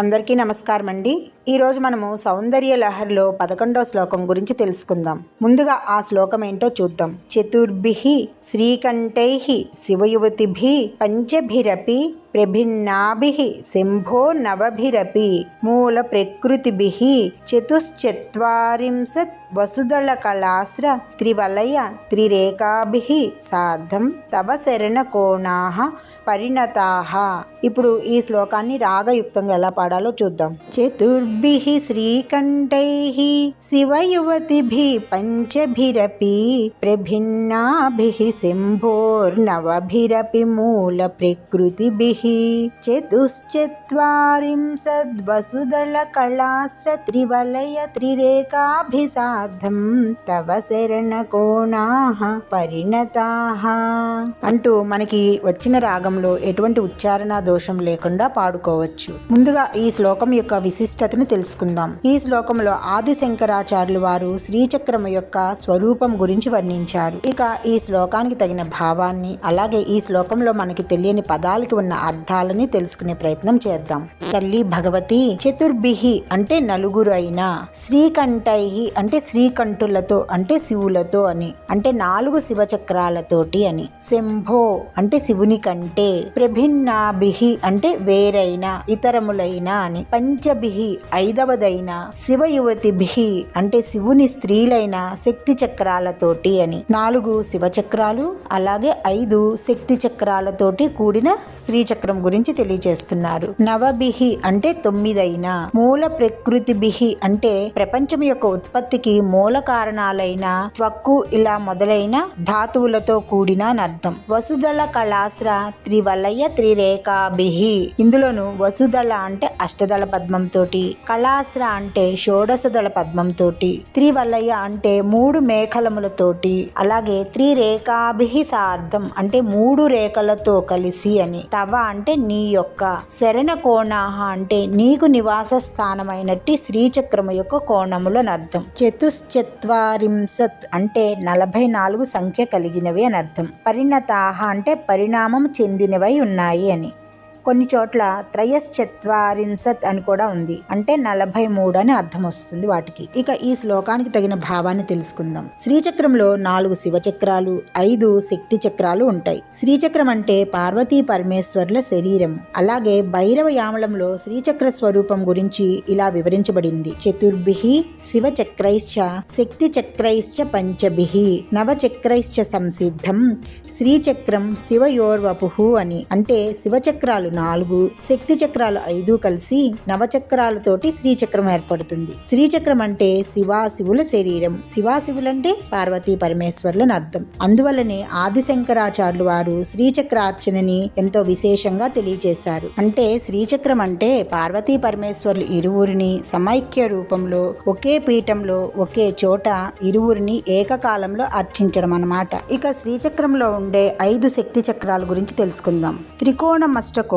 అందరికీ నమస్కారం అండి ఈరోజు మనము సౌందర్య లహరిలో పదకొండో శ్లోకం గురించి తెలుసుకుందాం. ముందుగా ఆ శ్లోకం ఏంటో చూద్దాం. చతుర్భి శ్రీకంఠై శివయువతిభి పంచభిరపి ప్రభిన్నాభి శంభో నవభిరపి మూల ప్రకృతిభి చతుశ్చత్వరింశత్ వసుదళ కళాశ్ర త్రివలయ త్రిరేఖాభి సార్ధం తవ శరణ కోణాహ పరిణతాహ ఇప్పుడు ఈ శ్లోకాన్ని రాగయుక్తంగా ఎలా పాడాలో చూద్దాం. చతుర్భి శ్రీకంఠై శివయువతిభి పంచభిరపి ప్రభిన్నాభి శంభోర్నవభిరపి మూల ప్రకృతిభి చతుశ్చత్వారింశద్వసుదళ తవ శరణకోణాః పరిణతాః అంటూ మనకి వచ్చిన రాగంలో ఎటువంటి ఉచ్చారణ దోషం లేకుండా పాడుకోవచ్చు. ముందుగా ఈ శ్లోకం యొక్క విశిష్టతను తెలుసుకుందాం. ఈ శ్లోకంలో ఆది శంకరాచార్యులు వారు శ్రీచక్రము యొక్క స్వరూపం గురించి వర్ణించారు. ఇక ఈ శ్లోకానికి తగిన భావాన్ని అలాగే ఈ శ్లోకంలో మనకి తెలియని పదాలకి ఉన్న అర్థాలని తెలుసుకునే ప్రయత్నం చేద్దాం. తల్లి భగవతి చతుర్భిహి అంటే నలుగురు అయినా శ్రీకంఠై అంటే శ్రీకంఠులతో అంటే శివులతో అని అంటే నాలుగు శివ చక్రాలతోటి అని. శంభో అంటే శివుని కంటే ప్రభిన్నాభిహి అంటే వేరైన ఇతరములైన అని. పంచభిహి ఐదవదైన శివ శివయువతిభి అంటే శివుని స్త్రీలైన శక్తి చక్రాలతోటి అని. నాలుగు శివ చక్రాలు అలాగే ఐదు శక్తి చక్రాలతోటి కూడిన శ్రీచక్ర గురించి తెలియజేస్తున్నారు. నవబిహి అంటే తొమ్మిదైన మూల ప్రకృతి బిహి అంటే ప్రపంచం యొక్క ఉత్పత్తికి మూల కారణాలైన త్వక్కు ఇలా మొదలైన ధాతువులతో కూడిన అర్థం. వసుదళ కళాశ్ర త్రివలయ త్రిరేఖాభిహి ఇందులోను వసుదళ అంటే అష్టదళ పద్మం తోటి అంటే షోడశదళ పద్మం తోటి త్రివలయ అంటే మూడు మేఖలములతోటి అలాగే త్రిరేకాభిహి సార్థం అంటే మూడు రేఖలతో కలిసి అని తవ అంటే నీ యొక్క శరణ కోణాహ అంటే నీకు నివాస స్థానమైనట్టి శ్రీచక్రము యొక్క కోణములను అర్థం. చతుశ్చత్వారింశత్ అంటే నలభై నాలుగు సంఖ్య కలిగినవి అని అర్థం. పరిణతాహ అంటే పరిణామం చెందినవై ఉన్నాయి అని. కొన్ని చోట్ల త్రయశ్చత్వారింశత్ అని కూడా ఉంది. అంటే నలభై మూడు అని అర్థం వస్తుంది వాటికి. ఇక ఈ శ్లోకానికి తగిన భావాన్ని తెలుసుకుందాం. శ్రీచక్రంలో నాలుగు శివచక్రాలు ఐదు శక్తి చక్రాలు ఉంటాయి. శ్రీచక్రం అంటే పార్వతీ పరమేశ్వరుల శరీరం. అలాగే భైరవ యామలంలో శ్రీచక్ర స్వరూపం గురించి ఇలా వివరించబడింది. చతుర్భి శివచక్రైశ్చ శక్తి చక్రైశ్చ పంచభి నవచక్రైశ్చ సంసిద్ధం శ్రీచక్రం శివయోర్వపు అని. అంటే శివచక్రాలు నాలుగు శక్తి చక్రాలు ఐదు కలిసి నవచక్రాలతోటి శ్రీచక్రం ఏర్పడుతుంది. శ్రీచక్రం అంటే శివాశివుల శరీరం. శివాశివులంటే పార్వతీ పరమేశ్వర్లని అర్థం. అందువల్లనే ఆదిశంకరాచార్యులు వారు శ్రీచక్రార్చనని ఎంతో విశేషంగా తెలియజేశారు. అంటే శ్రీచక్రం అంటే పార్వతీ పరమేశ్వర్లు ఇరువురిని సమైక్య రూపంలో ఒకే పీఠంలో ఒకే చోట ఇరువురిని ఏకకాలంలో అర్చించడం అన్నమాట. ఇక శ్రీచక్రంలో ఉండే ఐదు శక్తి చక్రాల గురించి తెలుసుకుందాం.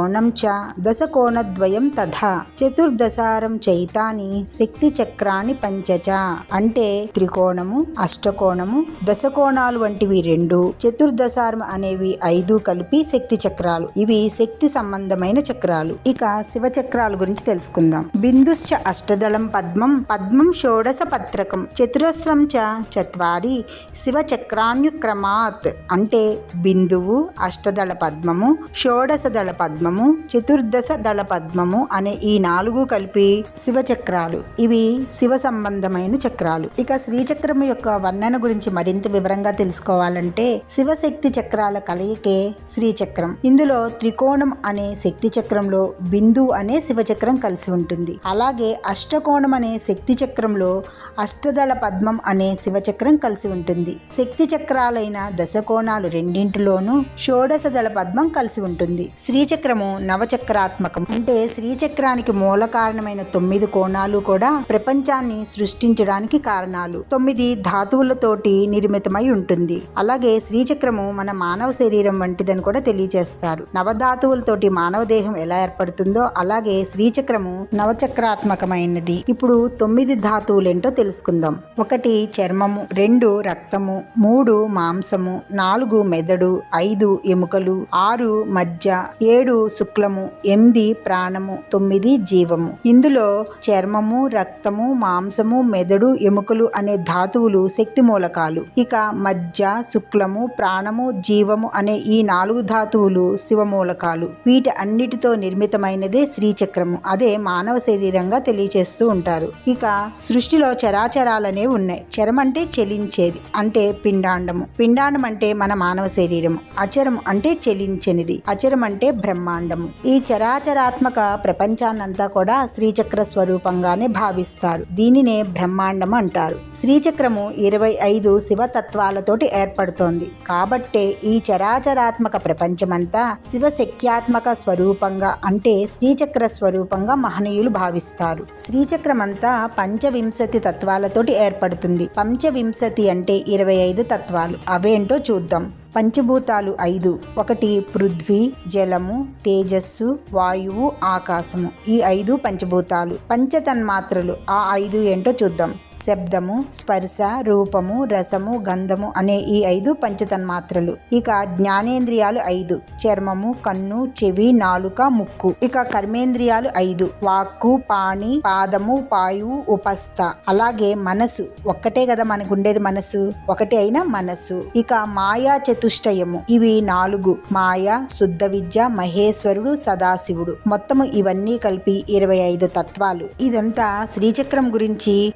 కోణం చ దశకోణద్వయం తథా చతుర్దశారం చైతాని శక్తి చక్రాన్ని పంచచ. అంటే త్రికోణము అష్టకోణము దశకోణాలు వంటివి రెండు చతుర్దశారం అనేవి ఐదు కలిపి శక్తి చక్రాలు ఇవి శక్తి సంబంధమైన చక్రాలు. ఇక శివ చక్రాల గురించి తెలుసుకుందాం. బిందుశ్చ అష్టదళం పద్మం పద్మం షోడశ పత్రకం చతురస్రం చ చత్వారి శివ చక్రాన్యుక్రమాత్ అంటే బిందువు అష్టదళ పద్మము షోడశ దళ పద్మము చతుర్దశ దళ పద్మము అనే ఈ నాలుగు కలిపి శివ చక్రాలు ఇవి శివ సంబంధమైన చక్రాలు. ఇక శ్రీచక్రము యొక్క వర్ణన గురించి మరింత వివరంగా తెలుసుకోవాలంటే శివశక్తి చక్రాల కలయికే శ్రీచక్రం. ఇందులో త్రికోణం అనే శక్తి చక్రంలో బిందు అనే శివచక్రం కలిసి ఉంటుంది. అలాగే అష్టకోణం అనే శక్తి చక్రంలో అష్టదళ పద్మం అనే శివచక్రం కలిసి ఉంటుంది. శక్తి చక్రాలైన దశకోణాలు రెండింటిలోనూ షోడశ దళ పద్మం కలిసి ఉంటుంది. శ్రీచక్రం చక్రము నవచక్రాత్మకం. అంటే శ్రీచక్రానికి మూల కారణమైన తొమ్మిది కోణాలు కూడా ప్రపంచాన్ని సృష్టించడానికి కారణాలు. తొమ్మిది ధాతువులతోటి నిర్మితమై ఉంటుంది. అలాగే శ్రీచక్రము మన మానవ శరీరం వంటిదని కూడా తెలియజేస్తారు. నవధాతువులతోటి మానవ దేహం ఎలా ఏర్పడుతుందో అలాగే శ్రీచక్రము నవచక్రాత్మకమైనది. ఇప్పుడు తొమ్మిది ధాతువులేంటో తెలుసుకుందాం. ఒకటి చర్మము రెండు రక్తము మూడు మాంసము నాలుగు మెదడు ఐదు ఎముకలు ఆరు మజ్జ ఏడు శుక్లము ఎనిమిది ప్రాణము తొమ్మిది జీవము. ఇందులో చర్మము రక్తము మాంసము మెదడు ఎముకలు అనే ధాతువులు శక్తి మూలకాలు. ఇక మజ్జ శుక్లము ప్రాణము జీవము అనే ఈ నాలుగు ధాతువులు శివ మూలకాలు. వీటి అన్నిటితో నిర్మితమైనదే శ్రీచక్రము. అదే మానవ శరీరంగా తెలియచేస్తూ ఉంటారు. ఇక సృష్టిలో చరాచరాలనే ఉన్నాయి. చరం అంటే చెలించేది అంటే పిండాండము. పిండాండం అంటే మన మానవ శరీరము. అచరం అంటే చెలించనిది. అచరం అంటే బ్రహ్మాండము ఈ చరాచరాత్మక ప్రపంచాన్నంతా కూడా శ్రీచక్ర స్వరూపంగానే భావిస్తారు. దీనినే బ్రహ్మాండం అంటారు. శ్రీచక్రము ఇరవై ఐదు శివతత్వాలతోటి ఏర్పడుతోంది. కాబట్టే ఈ చరాచరాత్మక ప్రపంచమంతా శివశక్త్యాత్మక స్వరూపంగా అంటే శ్రీచక్ర స్వరూపంగా మహనీయులు భావిస్తారు. శ్రీచక్రమంతా పంచవింశతి తత్వాలతోటి ఏర్పడుతుంది. పంచవింశతి అంటే ఇరవై ఐదు తత్వాలు. అవేంటో చూద్దాం. పంచభూతాలు ఐదు. ఒకటి పృథ్వీ జలము తేజస్సు వాయువు ఆకాశము. ఈ ఐదు పంచభూతాలు. పంచతన్మాత్రలు. ఆ ఐదు ఏంటో చూద్దాం. శబ్దము స్పర్శ రూపము రసము గంధము అనే ఈ ఐదు పంచతన్మాత్రలు. ఇక జ్ఞానేంద్రియాలు ఐదు. చర్మము కన్ను చెవి నాలుక ముక్కు. ఇక కర్మేంద్రియాలు ఐదు. వాక్కు పాణి పాదము పాయువు ఉపస్థ. అలాగే మనసు. ఒక్కటే కదా మనకు ఉండేది మనసు? ఒకటే అయిన మనసు. ఇక మాయా చతుష్టయము. ఇవి నాలుగు. మాయ శుద్ధ విద్య మహేశ్వరుడు సదాశివుడు. మొత్తము ఇవన్నీ కలిపి ఇరవై ఐదు తత్వాలు. ఇదంతా శ్రీచక్రం గురించి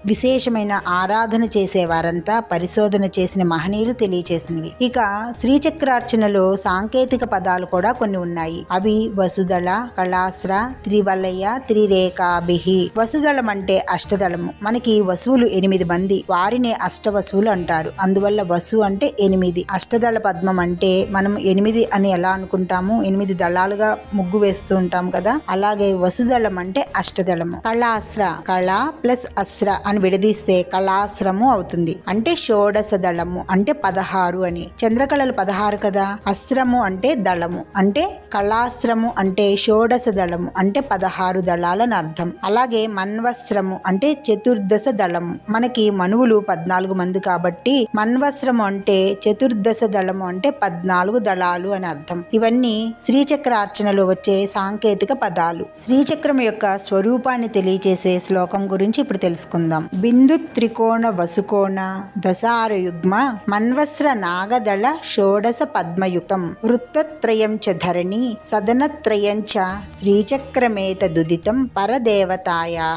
విశేషమైన ఆరాధన చేసేవారంతా పరిశోధన చేసిన మహనీయులు తెలియచేసినవి. ఇక శ్రీచక్రార్చనలో సాంకేతిక పదాలు కూడా కొన్ని ఉన్నాయి. అవి వసుదళ కళాశ్ర త్రివలయ త్రిరేఖాభిహి. వసుదళం అంటే అష్టదళము. మనకి వసువులు ఎనిమిది మంది. వారిని అష్టవసువులు అంటారు. అందువల్ల వసు అంటే ఎనిమిది. అష్టదళ పద్మం అంటే మనం ఎనిమిది అని ఎలా అనుకుంటాము? ఎనిమిది దళాలుగా ముగ్గు వేస్తూ ఉంటాం కదా? అలాగే వసుదళం అంటే అష్టదళము. కళాశ్ర కళ ప్లస్ అస్ర అని విడదీస్తే కళాశ్రము అవుతుంది. అంటే షోడశ దళము అంటే పదహారు అని. చంద్రకళలు పదహారు కదా? అశ్రము అంటే దళము. అంటే కళాశ్రము అంటే షోడశ దళము అంటే పదహారు దళాలని అర్థం. అలాగే మన్వస్రము అంటే చతుర్దశ దళము. మనకి మనువులు పద్నాలుగు మంది కాబట్టి మన్వస్రము అంటే చతుర్దశ దళము అంటే పద్నాలుగు దళాలు అని అర్థం. ఇవన్నీ శ్రీచక్రార్చనలో వచ్చే సాంకేతిక పదాలు. శ్రీచక్రం యొక్క స్వరూపాన్ని తెలియజేసే శ్లోకం గురించి ఇప్పుడు తెలుసుకుందాం. బిందు త్రికోణ వసుకోణ దశారయుగ్మ మన్వస్ర నాగదళ షోడశ పద్మయుతం వృత్తత్రయం చ ధరణి సదనత్రయం చ శ్రీచక్రమేతదుదితం పరదేవతాయా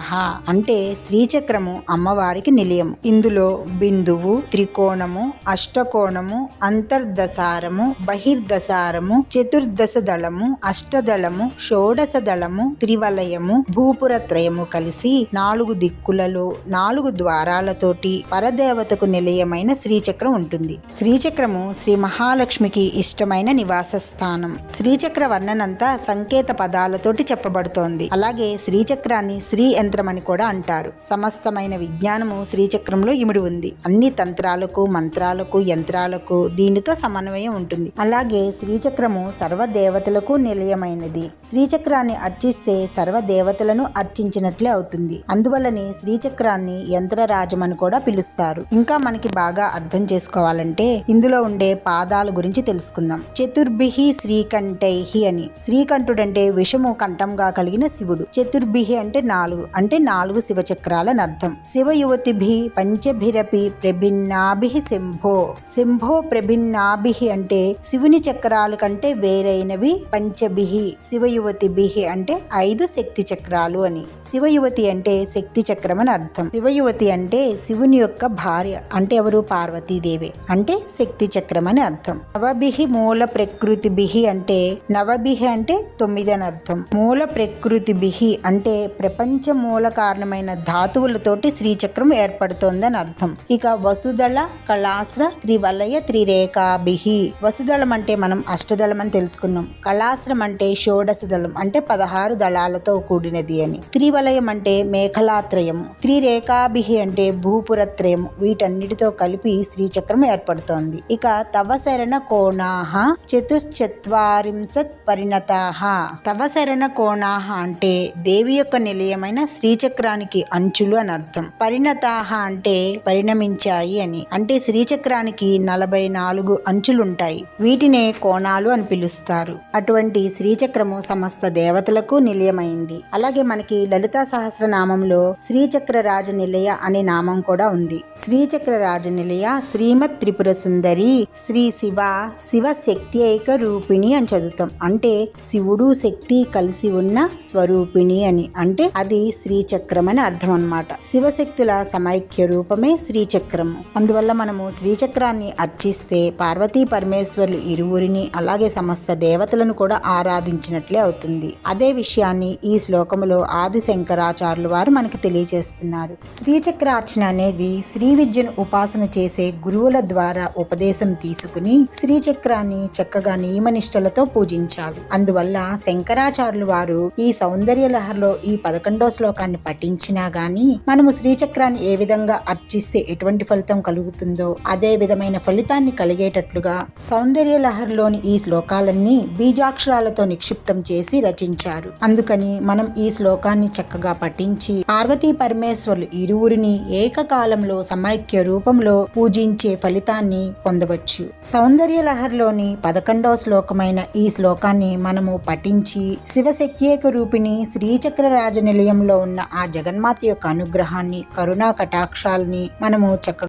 అంటే శ్రీచక్రము అమ్మవారికి నిలయం. ఇందులో బిందువు త్రికోణము అష్టకోణము అంతర్దశారము బహిర్దశారము చతుర్దశ దళము అష్టదళము షోడశ దళము త్రివలయము భూపురత్రయము కలిసి నాలుగు దిక్కులలో నాలుగు ద్వారాలతోటి పరదేవతకు నిలయమైన శ్రీచక్రం ఉంటుంది. శ్రీచక్రము శ్రీ మహాలక్ష్మికి ఇష్టమైన నివాస స్థానం. శ్రీచక్ర వర్ణనంతా సంకేత పదాలతోటి చెప్పబడుతోంది. అలాగే శ్రీచక్రాన్ని శ్రీ యంత్రం అని కూడా అంటారు. సమస్తమైన విజ్ఞానము శ్రీచక్రంలో ఇమిడి ఉంది. అన్ని తంత్రాలకు మంత్రాలకు యంత్రాలకు దీనితో సమన్వయం ఉంటుంది. అలాగే శ్రీచక్రము సర్వ దేవతలకు నిలయమైనది. శ్రీచక్రాన్ని అర్చిస్తే సర్వ దేవతలను అర్చించినట్లే అవుతుంది. అందువల్లనే శ్రీచక్రాన్ని యంత్రరాజం అని కూడా పిలుస్తారు. ఇంకా మనకి బాగా అర్థం చేసుకోవాలంటే ఇందులో ఉండే పాదాల గురించి తెలుసుకుందాం. చతుర్భిహి శ్రీకంఠైహి అని. శ్రీకంఠుడు అంటే విషము కంఠంగా కలిగిన శివుడు. చతుర్భిహి అంటే నాలుగు అంటే నాలుగు శివ చక్రాలని అర్థం. శివ యువతిభి పంచభిరపి ప్రభిన్నాభి శంభో. శంభో ప్రభిన్నాభి అంటే శివుని చక్రాల కంటే వేరైనవి పంచభిహి. శివయువతిభిహి అంటే ఐదు శక్తి చక్రాలు అని. శివయువతి అంటే శక్తి చక్రం అని అర్థం. శివయువతి అంటే శివుని యొక్క భార్య. అంటే ఎవరు? పార్వతీదేవి. అంటే శక్తి చక్రం అని అర్థం. నవభిహి మూల ప్రకృతి బిహి అంటే నవభిహి అంటే తొమ్మిది అని అర్థం. మూల ప్రకృతి బిహి అంటే ప్రపంచ మూల కారణమైన ధాతువులతోటి శ్రీచక్రం ఏర్పడుతోందని అర్థం. ఇక వసుదళ కళాశ్ర త్రివలయ త్రిరేఖాభిహి వసుదళం అంటే మనం అష్టదళం అని తెలుసుకున్నాం. కళాశ్రం అంటే షోడశ దళం అంటే పదహారు దళాలతో కూడినది అని. త్రివలయం అంటే మేఖలాత్రయము త్రిరేఖాభి అంటే భూపురత్రయం వీటన్నిటితో కలిపి శ్రీచక్రం ఏర్పడుతోంది. ఇక తవ శరణ కోణాహ చతుశ్చత్వారింశత్ పరిణతాహ. తవ శరణ కోణాహ అంటే దేవి యొక్క నిలయమైన శ్రీచక్రానికి అంచులు అని అర్థం. పరిణతాహ అంటే పరిణమించాయి అని. అంటే శ్రీచక్రానికి నలభై నాలుగు అంచులుంటాయి. వీటినే కోణాలు అని పిలుస్తారు. అటువంటి శ్రీచక్రము సమస్త దేవతలకు నిలయమైంది. అలాగే మనకి లలితా సహస్రనామంలో శ్రీచక్ర రాజ నిలయ అనే నామం కూడా ఉంది. శ్రీచక్ర రాజ నిలయ శ్రీమత్ త్రిపుర సుందరి శ్రీ శివ శివ శక్తి ఏక రూపిణి అని చదువుతాం. అంటే శివుడు శక్తి కలిసి ఉన్న స్వరూపిణి అని. అంటే అది శ్రీచక్రం అని అర్థం అన్నమాట. శివశక్తుల సమైక్య రూపమే శ్రీచక్రము. అందువల్ల మనము శ్రీచక్రాన్ని అర్చిస్తే పార్వతీ పరమేశ్వర్లు ఇరువురిని అలాగే సమస్త దేవతలను కూడా ఆరాధించినట్లే అవుతుంది. అదే విషయాన్ని ఈ శ్లోకములో ఆది శంకరాచార్యులు వారు మనకి తెలియజేస్తున్నారు. శ్రీచక్రార్చన అనేది శ్రీ విద్యను ఉపాసన చేసే గురువుల ద్వారా ఉపదేశం తీసుకుని శ్రీచక్రాన్ని చక్కగా నియమనిష్టలతో పూజించాలి. అందువల్ల శంకరాచార్యులు వారు ఈ సౌందర్య లహరిలో ఈ పదకొండో శ్లోకాన్ని పఠించినా గాని మనము శ్రీచక్రాన్ని ఏ విధంగా అర్చిస్తే ఎటువంటి ఫలితం కలుగుతుందో అదే విధమైన ఫలితాన్ని కలిగేటట్లుగా సౌందర్య లహరిలోని ఈ శ్లోకాలన్నీ బీజాక్షరాలతో నిక్షిప్తం చేసి రచించారు. అందుకని మనం ఈ శ్లోకాన్ని చక్కగా పఠించి పార్వతీ పరమేశ్వరులు సూర్యుని ఏకకాలంలో సమైక్య రూపంలో పూజించే ఫలితాన్ని పొందవచ్చు. సౌందర్య లహర్లోని పదకొండవ శ్లోకమైన ఈ శ్లోకాన్ని మనము పఠించి శివశక్త్యేక రూపిణి శ్రీచక్ర రాజ నిలయంలో ఉన్న ఆ జగన్మాత యొక్క అనుగ్రహాన్ని కరుణా కటాక్షాల్ని మనము చక్క